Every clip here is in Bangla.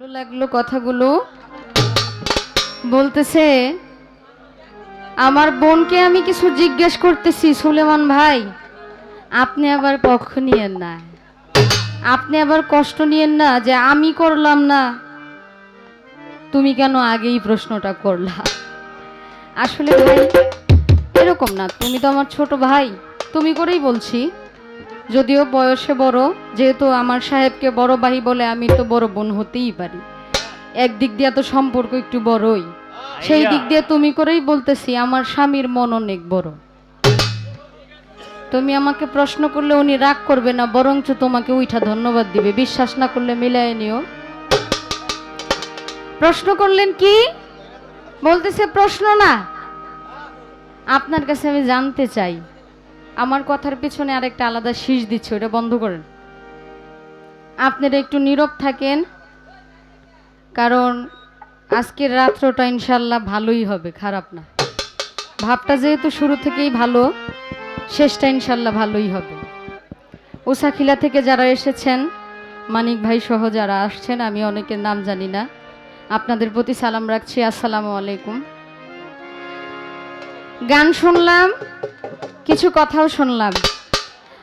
ভালো লাগল কথাগুলো। বলতেছে, আমার বোনকে আমি কিছু জিজ্ঞেস করতেছি, সুলেমান ভাই। আপনি আবার পক্ষ নিয়েন না। আপনি আবার কষ্ট নিয়েন না যে আমি করলাম না। তুমি কেন আগেই প্রশ্নটা করলা? আসলে ভাই, এরকম না। তুমি তো আমার ছোট ভাই। তুমি করেই বলছি। যদিও বয়সে বড় যেহেতু আমার সাহেবকে বড় ভাই বলে আমি তো বড় বোন হতেই পারি। একদিক দিয়ে তো সম্পর্ক একটু বড়ই। সেই দিক দিয়ে তুমি করেই বলতেছি আমার স্বামীর মন অনেক বড়। তুমি আমাকে প্রশ্ন করলে উনি রাগ করবে না বরঞ্চ তোমাকে উইঠা ধন্যবাদ দিবে। বিশ্বাস না করলে মিলাই নিও। প্রশ্ন করলেন কি? বলতেছে প্রশ্ন না। আপনার কাছে আমি জানতে চাই। আমার কথার পিছনে আরেকটা আলাদা শীষ দিচ্ছে ওটা বন্ধ করেন। আপনারা একটু নীরব থাকেন, কারণ আজকের রাত্রটা ইনশাল্লাহ ভালোই হবে, খারাপ না। ভাবটা যেহেতু শুরু থেকেই ভালো, শেষটা ইনশাল্লাহ ভালোই হবে। উসাখিলা থেকে যারা এসেছেন, মানিক ভাই সহ যারা আসছেন, আমি অনেকের নাম জানি না। আপনাদের প্রতি সালাম রাখছি, আসসালামু আলাইকুম। গান শুনলাম, কিছু কথাও শুনলাম।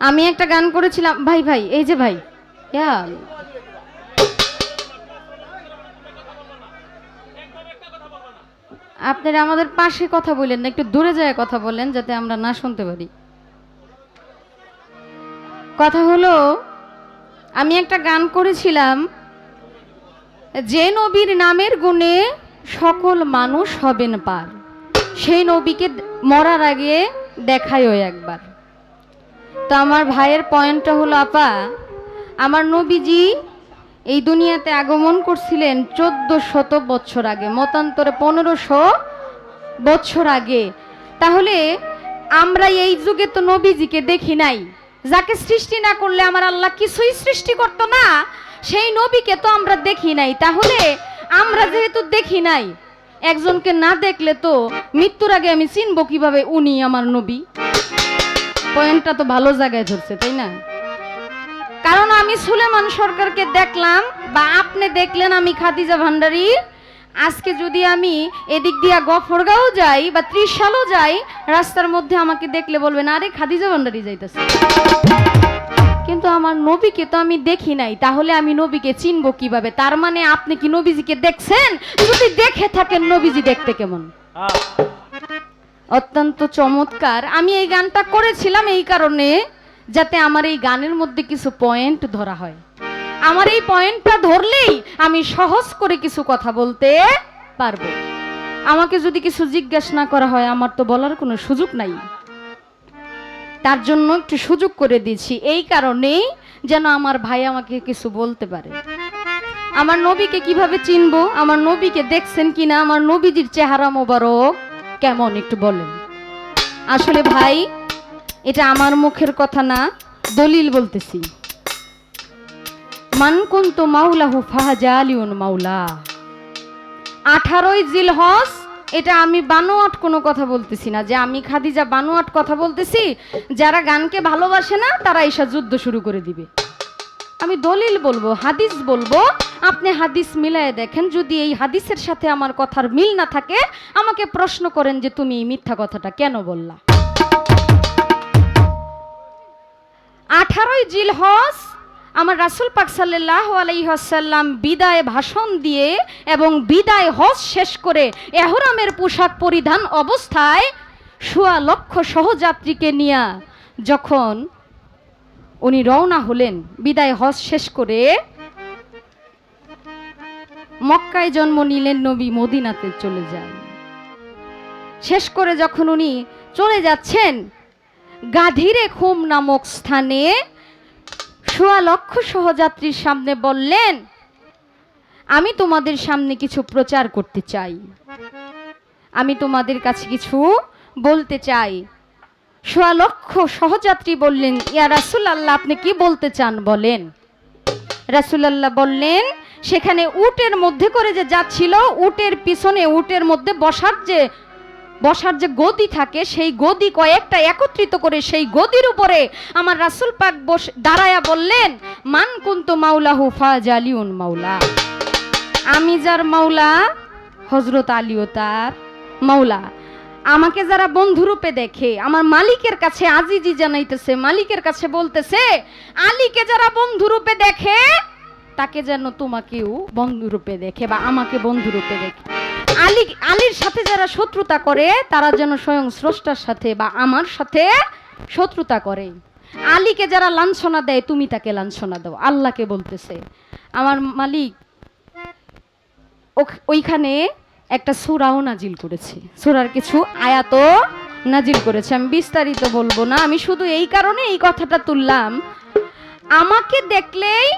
আমি একটা গান করেছিলাম, ভাই ভাই, এই যে ভাই আপনারা আমাদের পাশে কথা বললেন না, একটু দূরে যায় কথা বলেন, যাতে আমরা না শুনতে পারি। কথা হলো, আমি একটা গান করেছিলাম, যে নবীর নামের গুণে সকল মানুষ হবেন পার। সেই নবীকে মরার আগে দেখায়ও একবার। তো আমার ভাইয়ের পয়েন্টটা হলো, আপা, আমার নবীজি এই দুনিয়াতে আগমন করছিলেন চোদ্দ শত বছর আগে, মতান্তরে পনেরোশো বছর আগে। তাহলে আমরা এই যুগে তো নবীজিকে দেখি নাই। যাকে সৃষ্টি না করলে আমার আল্লাহ কিছুই সৃষ্টি করতো না, সেই নবীকে তো আমরা দেখি নাই। তাহলে আমরা যেহেতু দেখি নাই একজনকে না দেখলে তো মৃত্যুর আগে আমি চিনবো কীভাবে উনি আমার নবী। পয়েন্টটা তো ভালো জায়গায় ধরছে, তাই না? কারণ আমি সুলেমান সরকারকে দেখলাম বা আপনি দেখলেন আমি খাদিজা ভান্ডারী আজকে যদি আমি এদিক দিয়া গফরগাঁও যাই বা ত্রিশালও যাই, রাস্তার মধ্যে আমাকে দেখলে বলবেন, আরে খাদিজা ভান্ডারী যাইতেছে। কিন্তু আমার নবীকে তো আমি দেখি নাই। তাহলে আমি নবীকে চিনবো কীভাবে? তার মানে আপনি কি নবীজিকে দেখছেন? যদি দেখে থাকেন নবীজি দেখতে কেমন? অত্যন্ত চমৎকার। আমি এই গানটা করেছিলাম এই কারণে যাতে আমার এই গানের মধ্যে কিছু পয়েন্ট ধরা হয়। আমার এই পয়েন্টটা ধরলেই আমি সহজ করে কিছু কথা বলতে পারব। আমাকে যদি কিছু জিজ্ঞাসা না করা হয়, আমার তো বলার কোনো সুযোগ নাই। তার জন্য একটু সুযোগ করে দিচ্ছি এই কারণেই যেন আমার ভাই আমাকে কিছু বলতে পারে। আমার নবীকে কীভাবে চিনব? আমার নবীকে দেখছেন কিনা? আমার নবীজির চেহারা মোবারক কেমন একটু বলেন। আসলে ভাই, এটা আমার মুখের কথা না, দলিল বলতেছি। মান কুন্তু মাওলাহু ফাহাজালিউন মাওলা। আঠারোই জিলহজ এটা আমি বানোয়াট কোনো কথা বলতেছি না। যে আমি খাদিজা বানোয়াট কথা বলতেছি, যারা গানকে ভালোবাসে না, তারা এসা যুদ্ধ শুরু করে দিবে। আমি দলিল বলব, হাদিস বলব, আপনি হাদিস মিলায় দেখেন, যদি এই হাদিসের সাথে আমার কথার মিল না থাকে, আমাকে প্রশ্ন করেন যে তুমি মিথ্যা কথাটা কেন বললা? আঠারোই জিলহজ আমার রাসুল পাক সাল্লাহ আলাইহাসাল্লাম বিদায় ভাষণ দিয়ে এবং বিদায় হজ শেষ করে এহরামের পোশাক পরিধান অবস্থায় সোয়া লক্ষ সহযাত্রীকে নিয়ে যখন উনি রওনা হলেন, বিদায় হজ শেষ করে মক্কায় জন্ম নিলেন নবী মদিনাতে চলে যান। শেষ করে যখন উনি চলে যাচ্ছেন, গাধীরে খুম নামক স্থানে সোয়া লক্ষ সহযাত্রীর সামনে বললেন, আমি তোমাদের সামনে কিছু প্রচার করতে চাই। আমি তোমাদের কাছে কিছু বলতে চাই। সোয়া লক্ষ সহযাত্রী বললেন, ইয়া রাসুল আল্লাহ আপনি কি বলতে চান বলেন? রাসুলাল্লাহ বললেন, সেখানে উটের মধ্যে করে যে যাচ্ছিল, উটের পিছনে, উটের মধ্যে বসার যে বসার যে গদি থাকে, সেই গদি কয়েকটা একত্রিত করে সেই গদির উপরে আমার রাসুল পাক বসে, দাঁড়ায়া বললেন, মান কুন্ত মাওলাহু ফাজালিউন মাওলা? আমি যার মাওলা হজরত আলীও তার মাওলা। আমাকে যারা বন্ধুরূপে দেখে, আমার মালিকের কাছে আজিজি জানাইতেছে, মালিকের কাছে বলতেছে, আলীকে যারা বন্ধুরূপে দেখে, তাকে যেন তোমাকেও বন্ধুরূপে দেখে বা আমাকে বন্ধুরূপে দেখে। আলী, আলীর সাথে যারা শত্রুতা করে, তারা যেন স্বয়ং স্রষ্টার সাথে বা আমার সাথে শত্রুতা করে। আলীকে যারা লাঞ্ছনা দেয়, তুমি তাকে লাঞ্ছনা দাও। আল্লাহকে বলতেছে, আমার মালিক ওইখানে একটা সুরাও নাজিল করেছে। সুরার কিছু আয়াতও নাজিল করেছে। আমি বিস্তারিত বলব না। আমি শুধু এই কারণে এই কথাটা তুললাম। আমাকে দেখলেই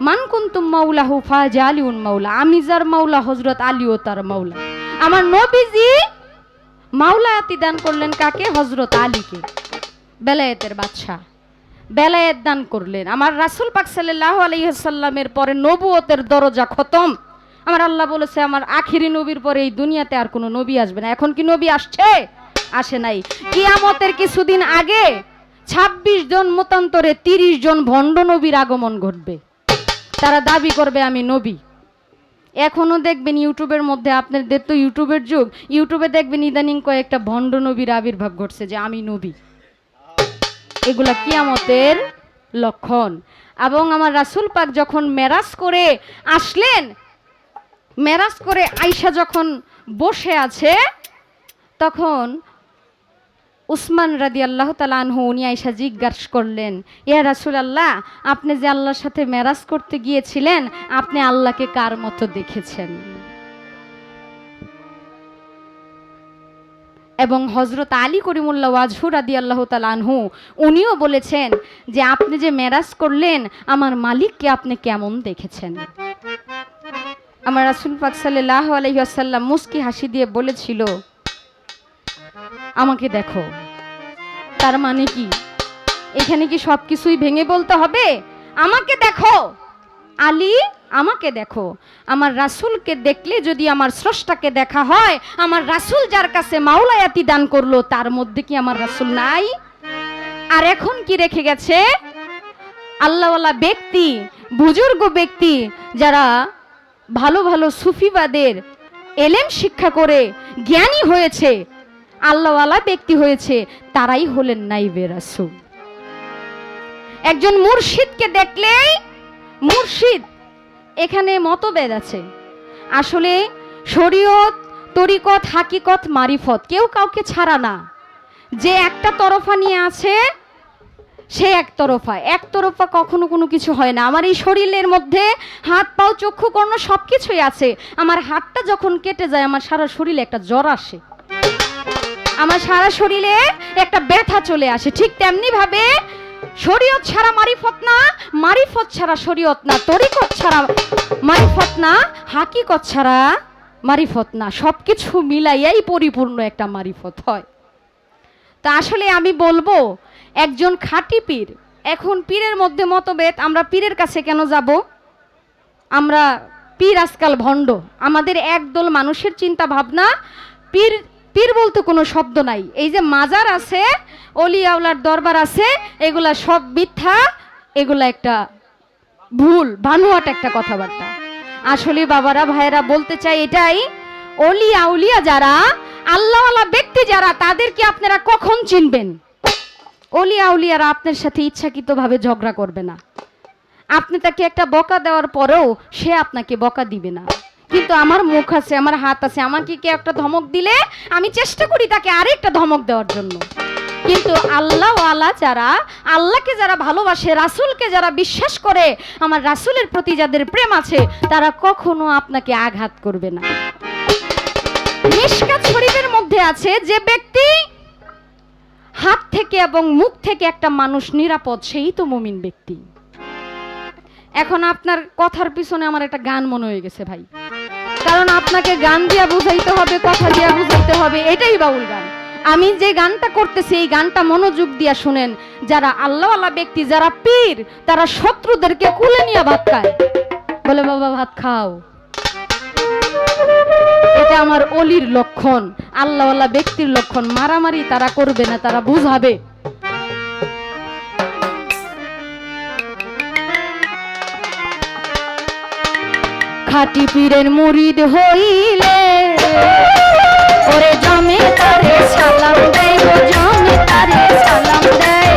মান কুন্তুম মাওলাহু ফাজা আলিউন মাওলা আমি যার মাওলা হজরত আলীও তার মাওলা। আমার নবীজি মাওলায়াতি দান করলেন কাকে? হজরত আলীকে। বেলায়েতের বাদশাহ। বেলায়েত দান করলেন। আমার রাসূল পাক সাল্লাল্লাহু আলাইহি সাল্লামের পরে নবুয়তের দরজা খতম। আমার আল্লাহ বলেছে, আমার আখিরি নবীর পরে এই দুনিয়াতে আর কোনো নবী আসবে না। এখন কি নবী আসছে? আসে নাই। কিয়ামতের কিছুদিন আগে ২৬ জন, মতান্তরে ৩০ জন ভণ্ড নবীর আগমন ঘটবে। তারা দাবি করবে আমি নবী। এখনও দেখবেন ইউটিউবের মধ্যে, আপনাদের তো ইউটিউবের যুগ, ইউটিউবে দেখবেন ইদানিং কয়েকটা ভণ্ড নবীর আবির্ভাব ঘটছে যে আমি নবী। এগুলা কিয়ামতের লক্ষণ। এবং আমার রাসূল পাক যখন মেরাজ করে আসলেন, মেরাজ করে আয়সা যখন বসে আছে, তখন উসমান রাদি আল্লাহ তালানহু উনি আয়সা জিজ্ঞাসা করলেন ইয়া রাসুল আল্লাহ আপনি যে আল্লাহর সাথে মেরাজ করতে গিয়েছিলেন, আপনি আল্লাহকে কার মতো দেখেছেন? এবং হজরত আলী করিমুল্লাহ ওয়াজহুর আদি আল্লাহ তালানহু উনিও বলেছেন যে, আপনি যে মেরাজ করলেন, আমার মালিককে আপনি কেমন দেখেছেন? আমার রাসুল পাক সাল্লাহ আলহিহাসাল্লাম মুস্কি হাসি দিয়ে বলেছিল আমাকে দেখো। তার মানে কি? এখানে কি সব কিছুই ভেঙে বলতে হবে? আমাকে দেখো। আলী, আমাকে দেখো। আমার রাসূলকে দেখলে যদি আমার স্রষ্টাকে দেখা হয়, আমার রাসূল যার কাছে মাওলায়াতি দান করল, তার মধ্যে কি আমার রাসূল নাই? আর এখন কি রেখে গেছে? আল্লাহওয়ালা ব্যক্তি, বুজুর্গ ব্যক্তি, যারা ভালো ভালো সুফিবাদের এলেম শিক্ষা করে জ্ঞানী হয়েছে আল্লাহওয়ালা ব্যক্তি হয়েছে, তারাই হলেন নাইবে রাসূল। একজন মুর্শিদকে দেখলেই, মুর্শিদ, এখানে মতভেদ আছে। আসলে শরীয়ত, তরিকত, হাকিকত, মারিফত, কেউ কাউকে ছাড়া না। যে একটা তরফা নিয়ে আছে, সে একতরফা একতরফা কখনো কোনো কিছু হয় না। আমার এই শরীরের মধ্যে হাত, পাও, চক্ষু, কর্ণ সব কিছুই আছে। আমার হাতটা যখন কেটে যায়, আমার সারা শরীরে একটা জ্বর আসে। আমার সারা শরীরে একটা ব্যথা চলে আসে। ঠিক তেমনি ভাবে শরীয়ত ছাড়া মারিফত না, মারিফত ছাড়া শরীয়ত না, তরিকত ছাড়া মারিফত না, হাকিকত ছাড়া মারিফত না। সব কিছু মিলাইয়াই পরিপূর্ণ একটা মারিফত হয়। তা আসলে আমি বলব, একজন খাঁটি পীর, এখন পীরের মধ্যে মতভেদ, আমরা পীরের কাছে কেন যাব? আমরা পীর আজকাল ভণ্ড। আমাদের একদল মানুষের চিন্তা ভাবনা পীর পীর বলতে কোনো শব্দ নাই। এই যে মাজার আছে, অলি আউলার দরবার আছে, এগুলা সব মিথ্যা, এগুলা একটা ভুল, বানুয়াট একটা কথাবার্তা। আসলে বাবারা, ভাইয়েরা, বলতে চাই এটাই, অলি আউলিয়া যারা, আল্লাহওয়ালা ব্যক্তি যারা, তাদেরকে আপনারা কখন চিনবেন? অলি আউলিয়ারা আপনার সাথে ইচ্ছাকৃতভাবে ঝগড়া করবে না। আপনি তাকে একটা বকা দেওয়ার পরেও সে আপনাকে বকা দিবে না। কিন্তু আমার মুখ আছে, আমার হাত আছে। আমাকে কে একটা ধমক দিলে? আমি চেষ্টা করি তাকে আরেকটা ধমক দেওয়ার জন্য। কিন্তু আল্লাহ আল্লাহ যারা, আল্লাহকে যারা ভালোবাসে, রাসূলকে যারা বিশ্বাস করে, আমার রাসূলের প্রতি যাদের প্রেম আছে, তারা কখনো আপনাকে আঘাত করবে না। মিশকাত শরীফের মধ্যে আছে যে ব্যক্তি হাত থেকে এবং মুখ থেকে একটা মানুষ নিরাপদ, সেই তো মুমিন ব্যক্তি। এখন আপনার কথার পিছনে আমার একটা গান মনে হয়ে গেছে ভাই। কারণ আপনাকে গান দিয়া বুঝাইতে হবে, কথা দিয়া বুঝাইতে হবে, এটাই বাউল গান। আমি যে গানটা করতেছি, এই গানটা মনোযোগ দিয়া শুনেন। যারা আল্লাহওয়ালা ব্যক্তি, যারা পীর, তারা শত্রুদেরকে কুলে নিয়ে ভাত খায়। বলে, বাবা, ভাত খাও। এটা আমার অলির লক্ষণ। আল্লাহওয়ালা ব্যক্তির লক্ষণ। মারামারি তারা করবে না, তারা বুঝাবে। খাটি পীরের মুরিদ হইলে। ওরে জমে তারে সালাম দেয় ও জমে তারে সালাম দেয়।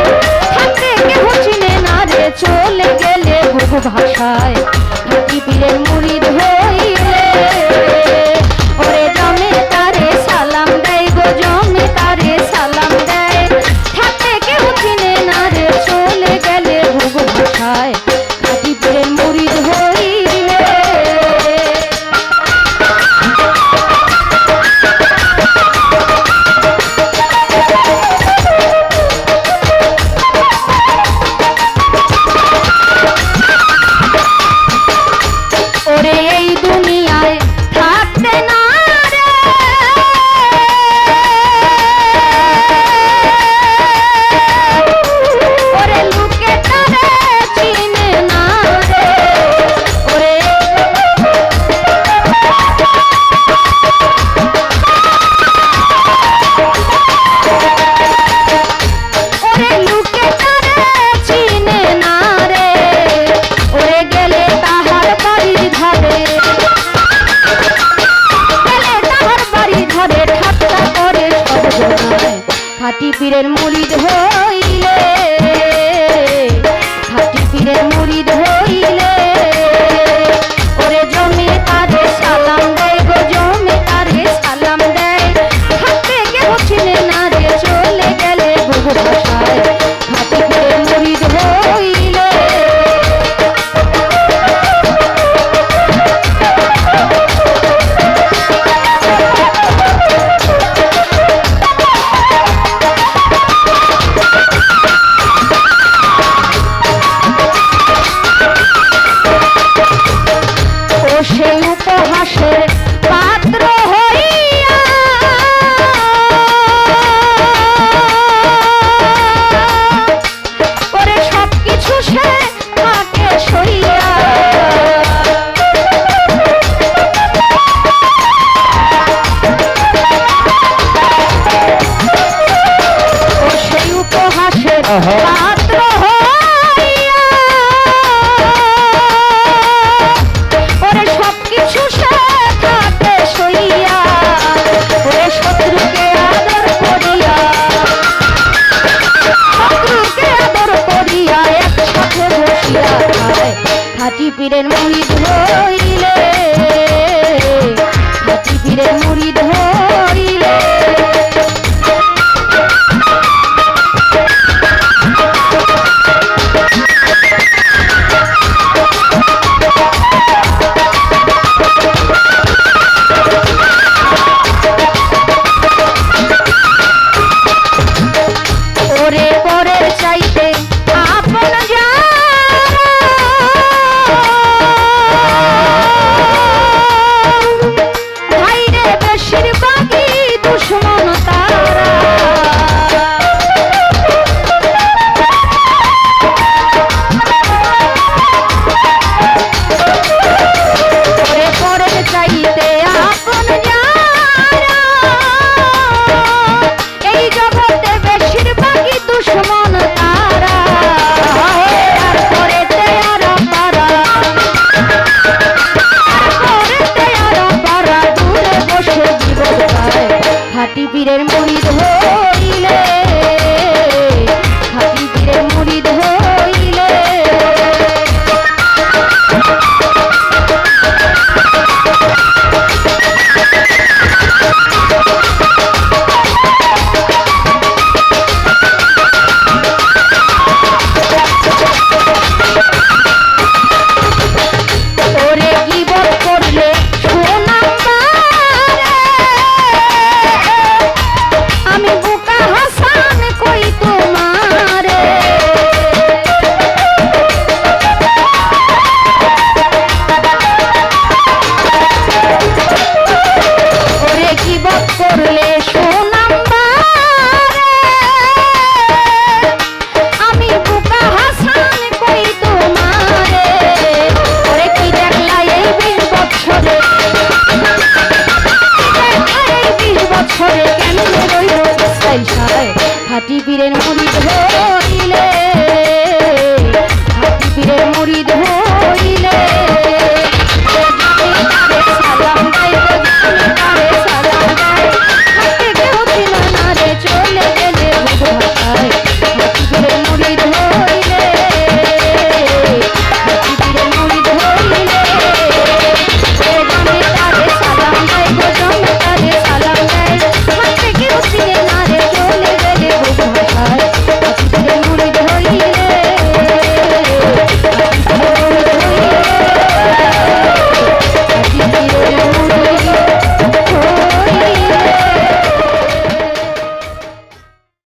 থাকে কেহ চিনে না রে, চলে গেলে বহু ভাষায়। el mundo. হাতি পীরের মহিদ হই